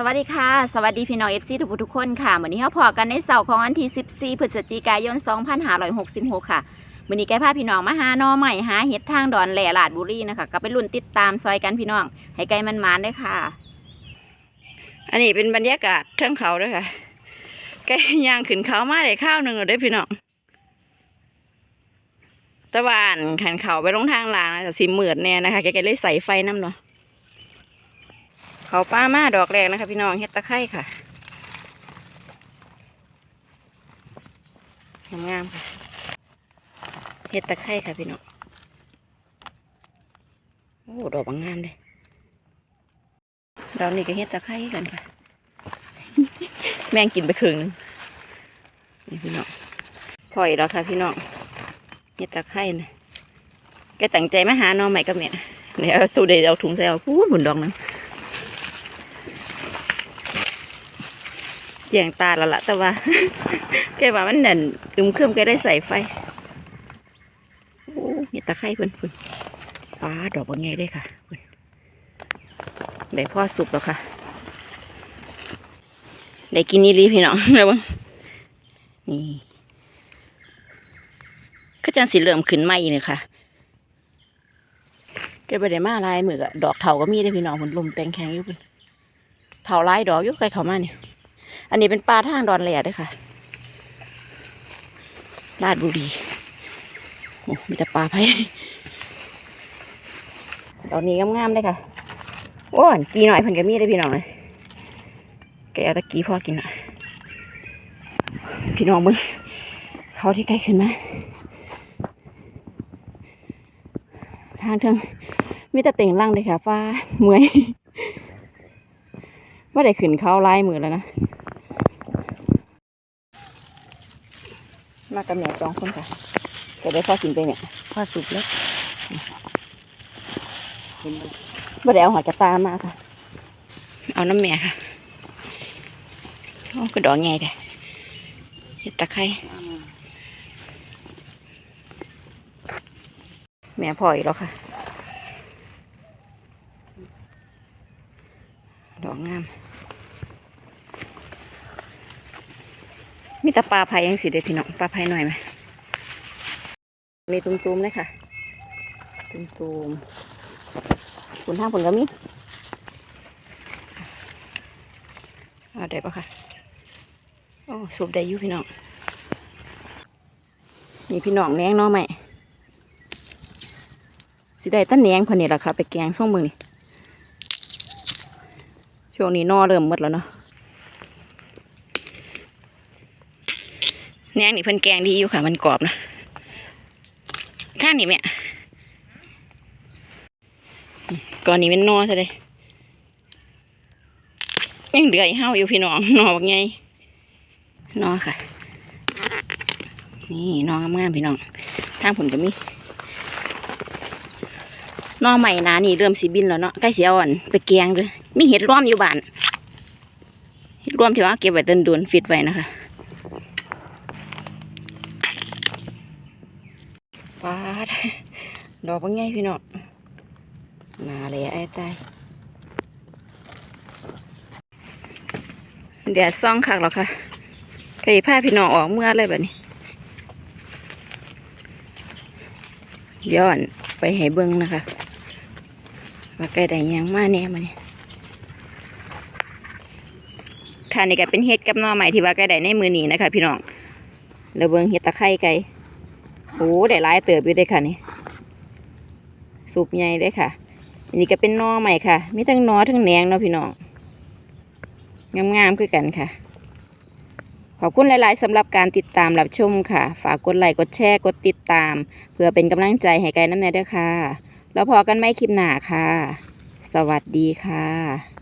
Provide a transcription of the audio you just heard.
สวัสดีค่ะ สวัสดีพี่น้องเอฟซีทุกผู้ทุกคนค่ะวันนี้เราพอกันในเสาร์ของวันที่ 14 พฤศจิกายน 2566 ค่ะวันนี้แกพาพี่น้องมาหาหนอใหม่หาเห็ดทางดอนแหล่ลาดบุรีนะคะ ก็ไปรุ่นติดตามซอยกันพี่น้อง ให้ไกลมันมานได้ค่ะ อันนี้เป็นบรรยากาศเทิงเขาด้วยค่ะแกย่างขึ้นเขามาได้ข้าวหนึ่งเลยพี่น้อง ตะวันขันเขาไปลงทางลางนะแต่สีเหมือดแน่นะคะแกก็เลยใส่ไฟน้ำเนาะ เขาป้ามาดอกแรกนะคะ พี่น้องเฮ็ดตะไคร่ค่ะงามๆค่ะเฮ็ดตะไคร่ค่ะพี่น้องโอ้ดอกบางงามเลยดอกนี้ก็เฮ็ดตะไคร่กันค่ะ แม่งกินไปครึ่งนึงนี่พี่น้องพออีกแล้วค่ะพี่น้องเฮ็ดตะไคร่นะแกตั้งใจมาหาน้องใหม่กับเนี่ยเดี๋ยวสู้เดี๋ยวเอาถุงใส่เอาพูดหมุนดอกนั้ แยงตาแล้วล่ะแต่ว่า แกว่ามันนั่นอึมเครื่มแกได้ใส่ไฟโอ้มีตะไคร้เพิ่นเพิ่นฟ้าดอกบางไงได้ค่ะเพิ่นได้พ่อสุกแล้วค่ะได้กินนี่รีพี่น้องแล้วบ้างนี่ก็จังสีเหลื่อมขึ้นไหมนี่ค่ะแกไปได้มาลายมือกะดอกเถาก็มีได้พี่น้องเพิ่นลมแตงแข็งอยู่เพิ่นเถาลายดอกอยู่ใกล้เขามาเนี่ย อันนี้เป็นปลาท่างดอนแหล่ด้วยค่ะลาดบุรีโอ้มีแต่ปลาไผ่ดอกนี้งามๆเลยค่ะโอ้ยกีหน่อยเพันกระมีได้พี่น้องเลยแกเอาตะกี้พ่อกินหน่อยพี่น้องมึงเขาที่ใกล้ขึ้นมาทางเทิงมีแต่เต่งร่างเลยค่ะฟ้าเมื่อยว่าได้ขึ้นเขาไล่มือแล้วนะ มากับแม่สองคนค่ะก็ได้พ่อกินไปเนี่ยพ่อสุกแล้วไม่ได้เอาหอยกระตามาค่ะ เอาน้ำแม่ค่ะโอ้ก็ดอกไงแต่เห็ดตะไคร้แม่พ่ออีกแล้วค่ะ ดอกงาม มีแต่ปลาไผ่ยังสิเด็ดพี่น้องปลาไผ่หน่อยไหมมีตุ้มๆเลยค่ะ ตุ้มๆคุณทางผลก็มีเอาได้ปะค่ะโอ้สูบได้อยู่พี่น้องนี่พี่น้องแนงเนาะไหมสิได้ตั้นแนงพนนี่แหละค่ะ ไปแกงส่งมืองนี่ช่วงนี้นอเริ่มหมดแล้วเนาะ แนงนี่เพิ่นแกงดีอยู่ค่ะ มันกรอบนะข้างนี่แม่ก่อนนี้เป็นนอซะเลยยังเหลืออีกเฮาอยู่พี่น้องนอบักไงนอค่ะ นี่นองามๆพี่น้องทางผลก็มีนอใหม่นานี่เริ่มสีบินแล้วเนาะใกล้เสียอ่อนไปแกงเลยมีเห็ดร่วมอยู่บ้านเห็ดร่วมที่ว่าเก็บไว้ต้นดวนฟิตไว้นะคะาดดอกบางไงพี่น้องนาเลยไอ้ตายเดี๋ยวซ่องคักหรอกค่ะใครพาพี่น้องออกเมื่อเลยแบบนี้ย้อนไปให้เบิ้งนะคะว่าไก่ได้ยังมาแน่มาเนี่ยค่ะนี่ก็เป็นเห็ดกับน่อใหม่ที่ว่าไก่ได้ในมือนี้นะคะ พี่น้องแล้วเบิ้งเห็ดตะไคร้ไก่ โอ้ได้หลายเติบอยู่ได้ค่ะนี่สูบใหญ่ได้ค่ะอันนี้ก็เป็นนอใหม่ค่ะ มีทั้งนอทั้งแหนงเนาะพี่น้องงามๆคือกันค่ะ ขอบคุณหลาย ๆสำหรับการติดตามรับชมค่ะ ฝากกดไลค์กดแชร์กดติดตาม เพื่อเป็นกำลังใจให้ไกด์น้ำแน่ด้วยค่ะ แล้วพอกันไม่คลิปหน้าค่ะ สวัสดีค่ะ